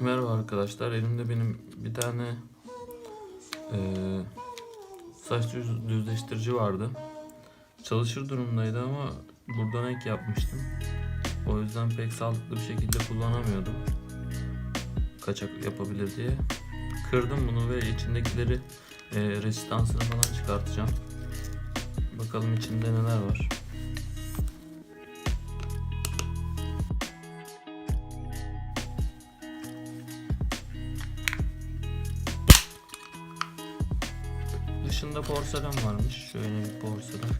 Merhaba arkadaşlar. Elimde benim bir tane eee, saç düz- düzleştirici vardı. Çalışır durumdaydı ama buradan ek yapmıştım. O yüzden pek sağlıklı bir şekilde kullanamıyordum. Kaçak yapabilir diye. Kırdım bunu ve içindekileri eee resistansını falan çıkartacağım. Bakalım içinde neler var. Dışında porselen varmış. Şöyle bir porselen.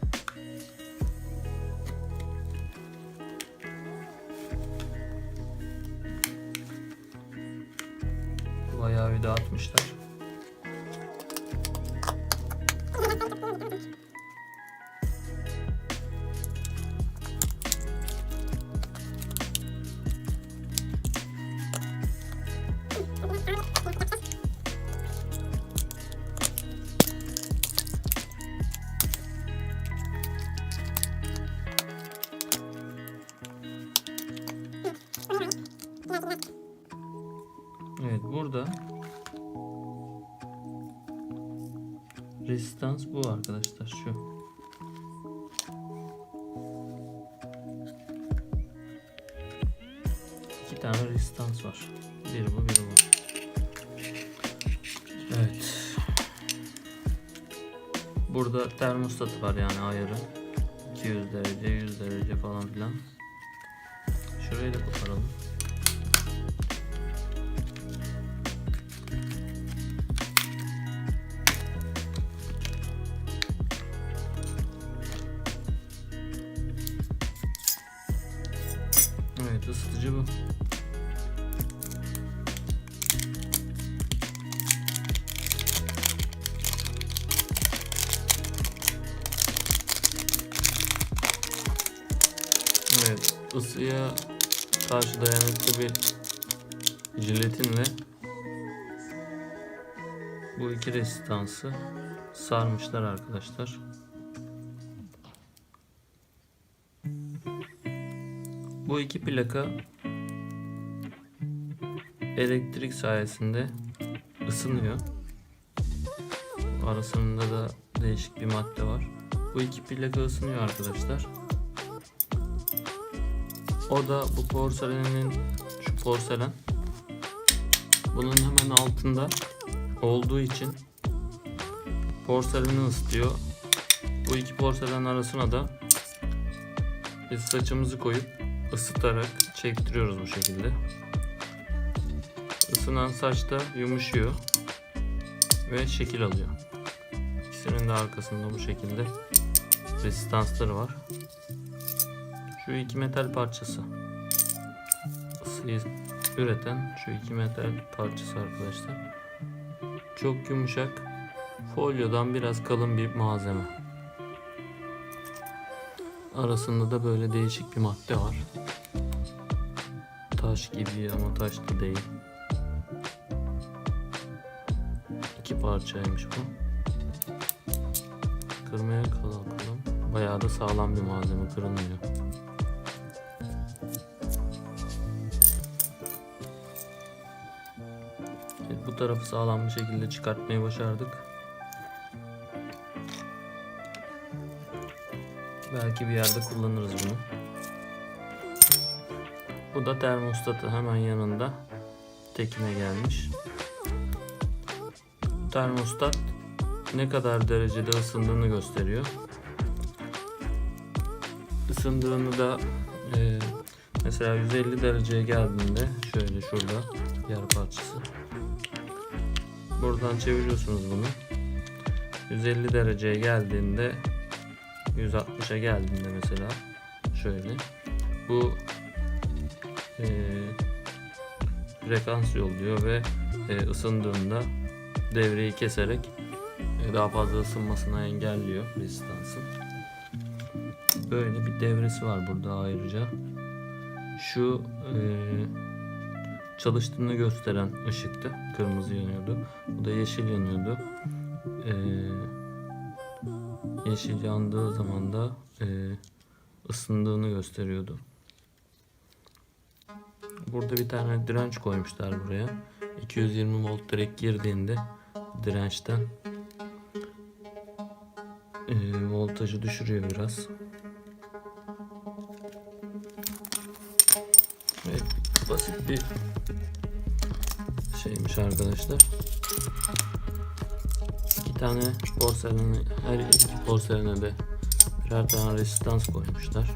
Bayağı bir dağıtmışlar. Evet burada resistans bu arkadaşlar şu. İki tane resistans var. Biri bu biri bu. Evet. Burada termostatı var yani ayarı. 200 derece 100 derece falan filan. Şurayı da koparalım. Bu. Evet ısıya karşı dayanıklı bir jiletinle bu iki resistansı sarmışlar arkadaşlar. Bu iki plaka elektrik sayesinde ısınıyor. Arasında da değişik bir madde var. Bu iki plaka ısınıyor arkadaşlar. O da bu porselenin şu porselen bunun hemen altında olduğu için porseleni ısıtıyor. Bu iki porselen arasına da biz saçımızı koyup ısıtarak çektiriyoruz bu şekilde. Isınan saç da yumuşuyor ve şekil alıyor. İkisinin de arkasında bu şekilde resistansları var. Şu iki metal parçası. Isıyı üreten şu iki metal parçası arkadaşlar. Çok yumuşak. Folyodan biraz kalın bir malzeme. Arasında da böyle değişik bir madde var. Taş gibi ama taş da değil. İki parçaymış bu. Kırmaya kalkalım. Bayağı da sağlam bir malzeme kırılmıyor. Evet, bu tarafı sağlam bir şekilde çıkartmayı başardık. Belki bir yerde kullanırız bunu. Bu da termostatı hemen yanında tekine gelmiş. Termostat ne kadar derecede ısındığını gösteriyor. Isındığını da e, mesela 150 dereceye geldiğinde şöyle şurada yer parçası. Buradan çeviriyorsunuz bunu. 150 dereceye geldiğinde 160'a geldiğinde mesela şöyle bu e, frekans yolluyor ve e, ısındığında devreyi keserek e, daha fazla ısınmasına engelliyor resistansın. Böyle bir devresi var burada ayrıca. Şu e, çalıştığını gösteren ışıktı. Kırmızı yanıyordu. Bu da yeşil yanıyordu. E, yeşil yandığı zaman da e, ısındığını gösteriyordu. burada bir tane direnç koymuşlar buraya. 220 volt direkt girdiğinde dirençten e, voltajı düşürüyor biraz. Evet, basit bir şeymiş arkadaşlar. İki tane porselen, her iki porselene de birer tane resistans koymuşlar.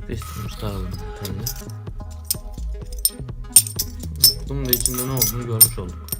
Şöyle Sıkıştırmışlar bunu bir tane. Bunun da içinde ne olduğunu görmüş olduk.